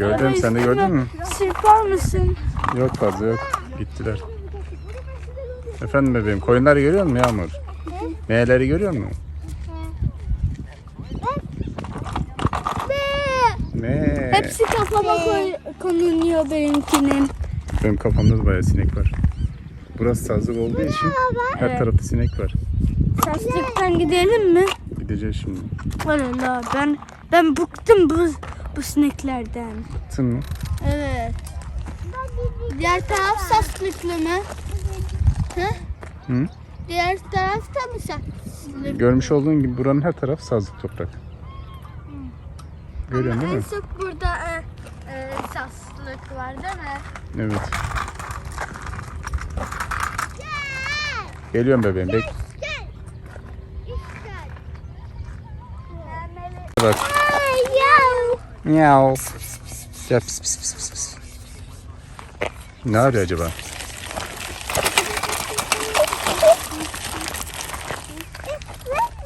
Gördüm sen de gördün mü? Sırpar mısın? Yok fazla yok. Gittiler. Efendim bebeğim koyunları görüyor musun Yağmur? Meğerleri görüyor musun? Ne? Hepsi kafama koy, konuluyor benimkinin. Benim kafamda da bayağı sinek var. Burası sazlık olduğu için her tarafta sinek var. Saslıktan gidelim mi? Gideceğiz şimdi. Valla ben ben bıktım bu bu sineklerden. Tın mı? Evet. Diğer taraf saslıklı mı? Hı? Hı? Diğer tarafta mı saslık? Görmüş olduğun gibi buranın her tarafı sazlık toprak. Görüyorsun değil en mi? çok burada e, e, saslık var değil mi? Evet. Geliyorum bebeğim. Bek. Bak. Miau. Gel pis pis pis pis pis. Ne arıyor acaba?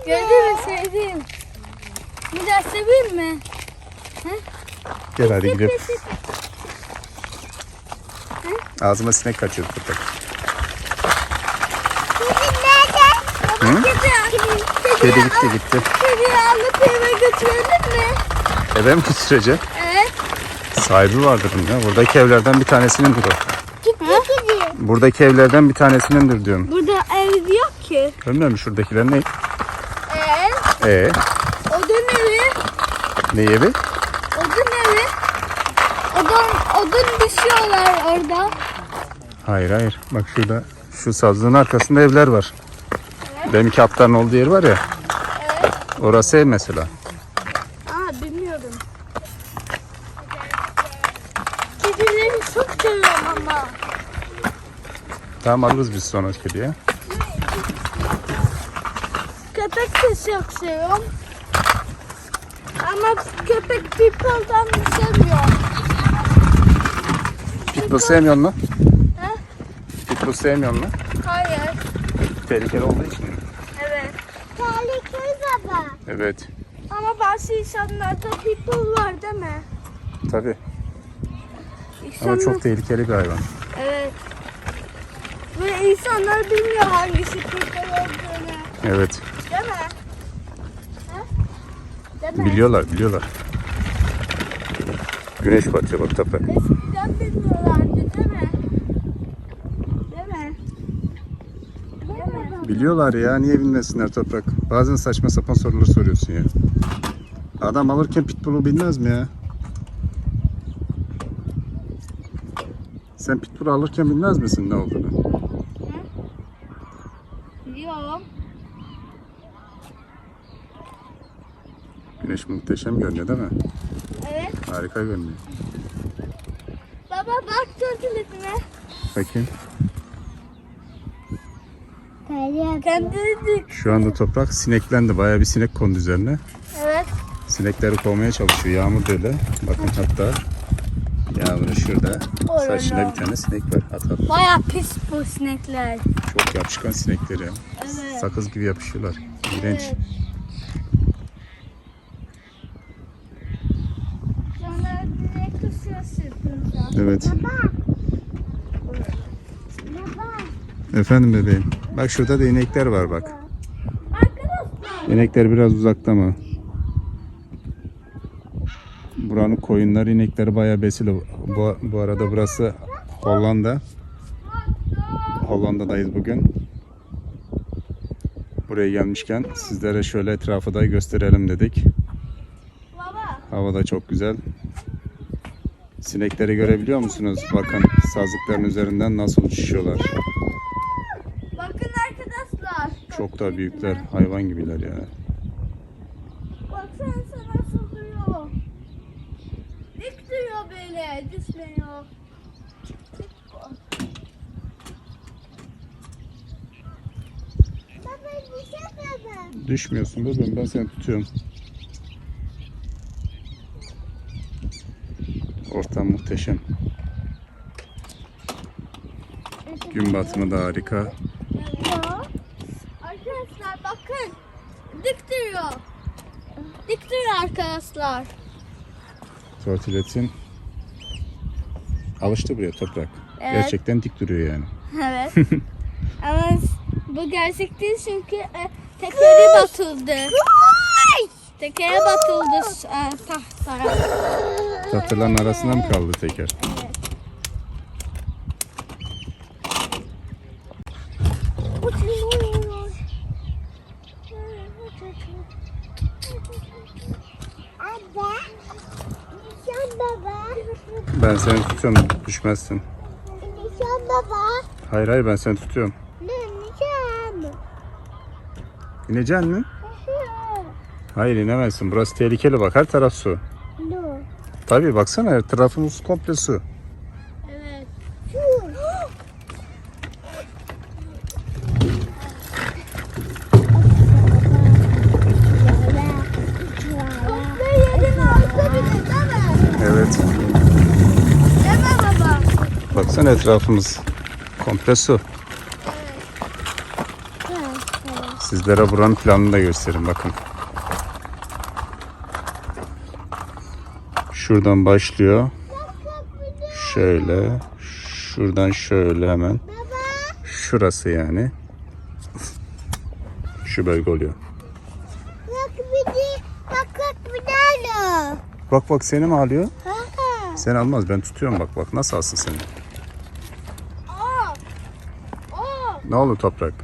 Gördün mü sevdim. Bir daha seveyim mi? Gel hadi gidelim. Ağzıma sinek kaçıyor toprak. Hı? Kedi gitti gitti. Kediyi alıp eve götürelim mi? Eve mi götürecek? Evet. Sahibi vardır bunun ya. Buradaki evlerden bir tanesinindir o. Gitti. Buradaki evlerden bir tanesinindir diyorum. Burada ev yok ki. Görmüyor şuradakiler ne? Ev. Ee, Odun evi. ne evi? Odun evi. Odun, odun düşüyorlar orada. Hayır hayır. Bak şurada şu sazlığın arkasında evler var. Benimki atların olduğu yer var ya. Orası ev mesela. Aa bilmiyorum. Kedileri çok seviyorum ama. Tamam alırız biz sonra kediye. Köpek de çok seviyorum. Ama köpek people'dan sevmiyor. Pitbull sevmiyor mu? He? Pitbull sevmiyor mu? Hayır. Tehlikeli olduğu için. mi? Evet. Tehlikeli baba. Evet. Ama bazı insanlarda people var değil mi? Tabii. İnsanlar... Ama çok tehlikeli bir hayvan. Evet. Ve insanlar bilmiyor hangisi people olduğunu. Evet. Değil mi? Ha? Değil mi? Biliyorlar biliyorlar. Güneş batıyor bak toprak. Eskiden bilmiyorlardı değil mi? Değil mi? Değil mi? Biliyorlar ya niye bilmesinler toprak. Bazen saçma sapan sorular soruyorsun ya. Adam alırken pitbull'u bilmez mi ya? Sen pitbull'u alırken bilmez misin ne olduğunu? Güneş muhteşem görünüyor değil mi? Evet. Harika görünüyor. Baba bak turtletine. Bakayım. Kendini Şu anda toprak sineklendi. Bayağı bir sinek kondu üzerine. Evet. Sinekleri kovmaya çalışıyor. Yağmur da öyle. Bakın hatta Yağmur'un şurada saçında bir tane sinek var. At at. Baya pis bu sinekler. Çok yapışkan sinekleri. Evet. Sakız gibi yapışıyorlar. İğrenç. Evet. Evet. Baba. Efendim bebeğim. Bak şurada da inekler var bak. Arkadaşlar. İnekler biraz uzakta mı? Buranın koyunları, inekleri bayağı besili. Bu, bu arada burası Hollanda. Hollanda'dayız bugün. Buraya gelmişken sizlere şöyle etrafı da gösterelim dedik. Baba. Hava da çok güzel. Sinekleri görebiliyor musunuz? Bakın sazlıkların üzerinden nasıl uçuşuyorlar. Bakın arkadaşlar. Çok da büyükler. Hayvan gibiler ya. Baksanıza nasıl duruyor. Dik duruyor böyle. Düşmüyor. Şey. Düşmüyorsun bebeğim ben seni tutuyorum. Ortam muhteşem. Gün batımı da harika. Arkadaşlar bakın. Dik duruyor. dik duruyor arkadaşlar. Tortiletin alıştı buraya toprak. Evet. Gerçekten dik duruyor yani. Evet. Ama bu gerçek değil çünkü e, tekeri batıldı. Tekere batıldı e, tahtlara. Tahtaların arasında mı kaldı teker? Anne. Nişan baba. Ben seni tutuyorum düşmezsin. Nişan baba. Hayır hayır ben seni tutuyorum. Ne nişan? İneceksin mi? Hayır inemezsin. Burası tehlikeli bak her taraf su. No. Tabii baksana her tarafımız komple su. Evet. Evet. Baksana etrafımız komple su. Sizlere buranın planını da göstereyim bakın. Şuradan başlıyor. Şöyle. Şuradan şöyle hemen. Şurası yani. Şu bölge oluyor. Bak bak seni mi alıyor? Sen almaz ben tutuyorum bak bak nasıl alsın seni. Ne olur toprak?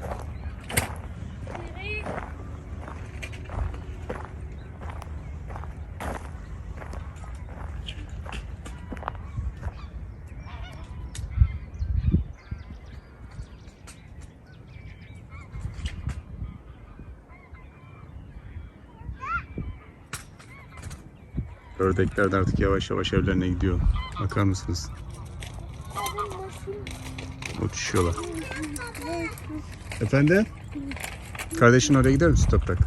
Ördekler de artık yavaş yavaş evlerine gidiyor. Bakar mısınız? Uçuşuyorlar. Efendim? Kardeşin oraya gider misin Toprak?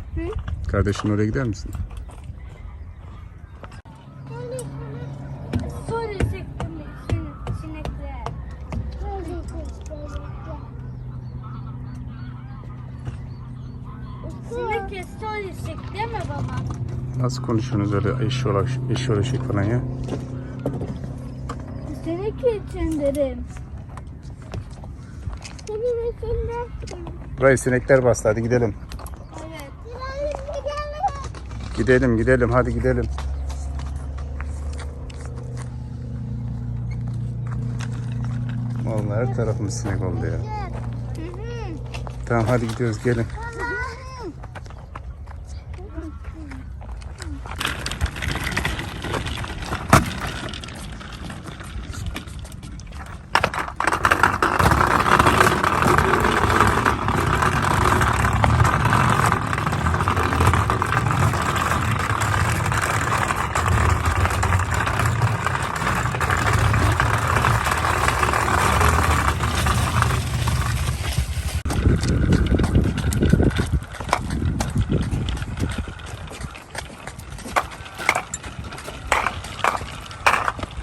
Kardeşin oraya gider misin? Sonra çektim sin- sinekler. Sinekler sonra çek değil mi baba? Nasıl konuşuyorsunuz öyle eşşoğlu eşşoğlu şey falan ya? Sinek için derim. Benim içimde. Burayı sinekler bastı hadi gidelim. Evet. Gidelim gidelim hadi gidelim. Vallahi her tarafımız sinek oldu ya. Tamam hadi gidiyoruz gelin.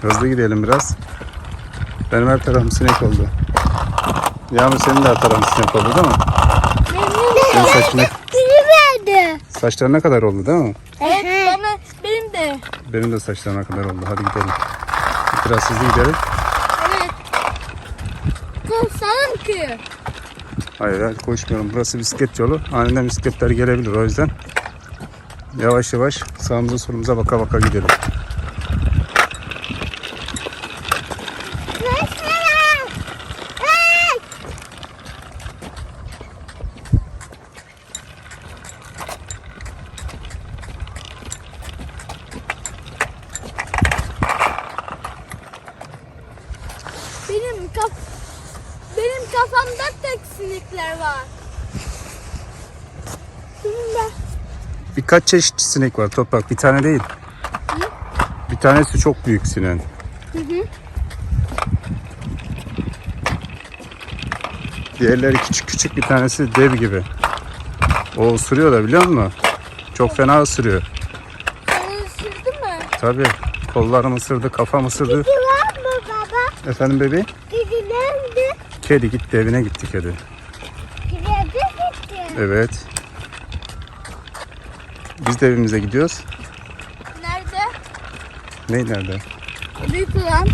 Hızlı gidelim biraz. Benim her tarafım sinek oldu. Yağmur senin de her tarafın sinek oldu değil mi? Senin saçın, Biri verdi. saçların ne kadar oldu değil mi? Evet bana benim de. Benim de saçlarına kadar oldu. Hadi gidelim. Biraz hızlı gidelim. Evet. Korsanım ki. Hayır hayır koşmuyorum. Burası bisiklet yolu. Aniden bisikletler gelebilir o yüzden. Yavaş yavaş sağımıza solumuza baka baka gidelim. Benim kaf benim kafamda tek sinekler var. Benim de. Birkaç çeşit sinek var toprak. Bir tane değil. Bir tanesi çok büyük sinen. Diğerleri küçük küçük bir tanesi dev gibi. O ısırıyor da biliyor musun? Çok fena ısırıyor. Onu ısırdı mı? Tabii. Kollarım ısırdı, kafam ısırdı. Var mı baba? Efendim bebeğim? Kedi nerede? Kedi gitti evine gitti kedi. Kedi gitti. Evet. De evimize gidiyoruz. Nerede? Ne nerede? Büyük olan.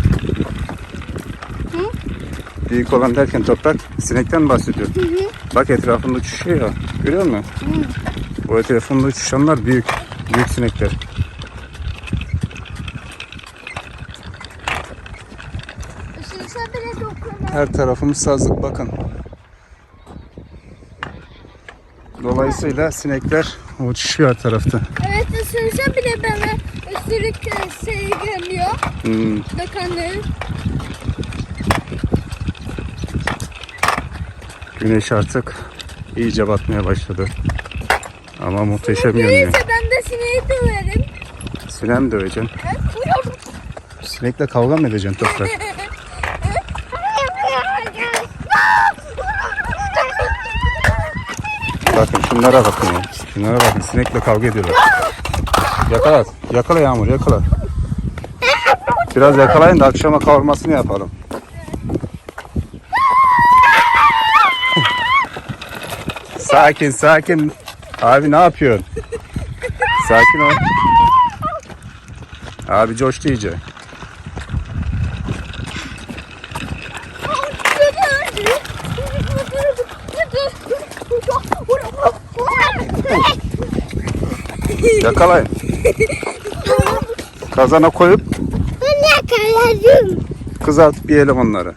Büyük olan derken toprak sinekten bahsediyor? Bak etrafında uçuşuyor ya. Görüyor musun? O etrafında uçuşanlar büyük. Büyük sinekler. Her tarafımız sazlık bakın. Dolayısıyla sinekler uçuşuyor her tarafta. Evet ısırsa bile bana ısırık e, şey geliyor. Hmm, Dokanır. güneş artık iyice batmaya başladı. Ama muhteşem görünüyor. Neyse ben de sineği döverim. Sinek mi döveceksin? Sinekle kavga mı edeceksin toprak? Bakın şunlara bakın ya. Şunlara bakın sinekle kavga ediyorlar. Yakala. Yakala Yağmur yakala. Biraz yakalayın da akşama kavurmasını yapalım. sakin sakin. Abi ne yapıyorsun? Sakin ol. Abi coştu iyice. Yakalayın. Kazana koyup Ben yakaladım. kızartıp yiyelim onları.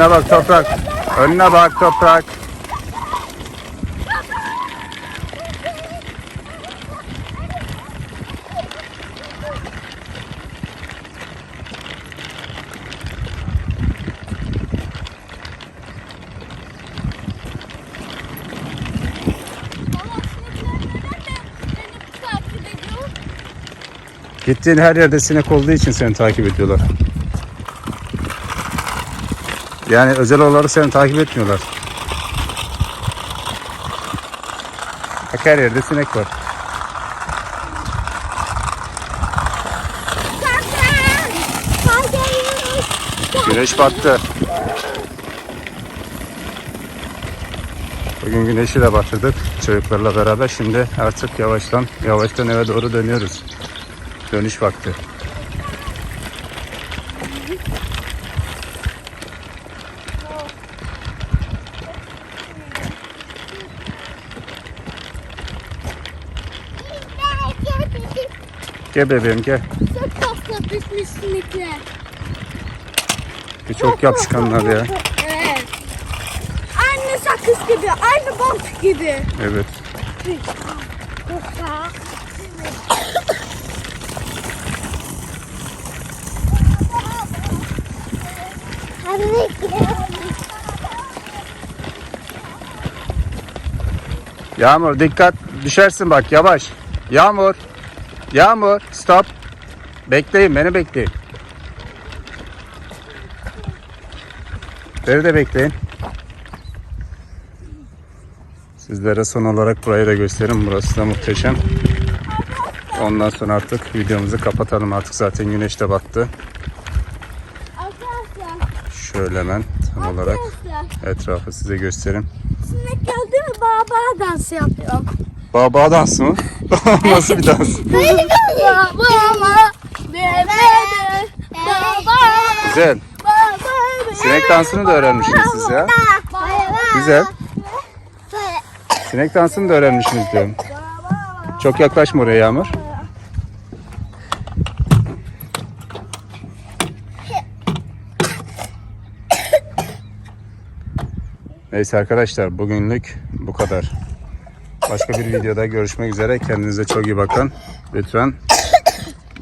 Önüne bak toprak. Önüne bak toprak. Gittiğin her yerde sinek olduğu için seni takip ediyorlar. Yani özel olarak seni takip etmiyorlar. Bak her yerde sinek var. Güneş battı. Bugün güneşi de batırdık çocuklarla beraber. Şimdi artık yavaştan yavaştan eve doğru dönüyoruz. Dönüş vakti. Gel bebeğim gel. Çok pişmiş sinekler. Bir çok yapışkanlar ya. Evet. Aynı sakız gibi, aynı bant gibi. Evet. Yağmur dikkat düşersin bak yavaş. Yağmur. Yağmur stop. Bekleyin beni bekleyin. Beni de bekleyin. Sizlere son olarak burayı da göstereyim. Burası da muhteşem. Ondan sonra artık videomuzu kapatalım. Artık zaten güneş de battı. Şöyle hemen tam olarak etrafı size göstereyim. Sinek geldi mi baba dansı yapıyorum. Baba dans mı? Nasıl bir dans? Güzel. Sinek dansını da öğrenmişsiniz siz ya. Güzel. Sinek dansını da öğrenmişsiniz diyorum. Çok yaklaşma oraya Yağmur. Neyse arkadaşlar bugünlük bu kadar. Başka bir videoda görüşmek üzere. Kendinize çok iyi bakın. Lütfen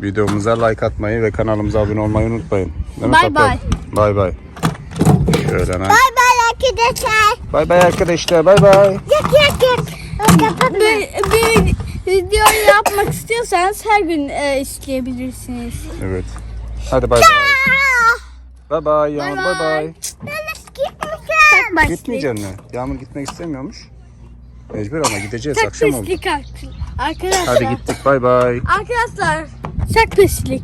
videomuza like atmayı ve kanalımıza abone olmayı unutmayın. Bay bay. Bay bay. Şöyle hemen. Bay bay arkadaşlar. Bay bay arkadaşlar. Bay bay. Yak yak yak. Bir, bir video yapmak istiyorsanız her gün e, isteyebilirsiniz. Evet. Hadi bay bay. Bay bay Yağmur bay Bay bay. Gitmeyeceksin mi? Yağmur gitmek istemiyormuş. Mecbur ama gideceğiz Tak akşam oldu. pislik artık. Arkadaşlar. Hadi gittik bay bay. Arkadaşlar. Çok pislik.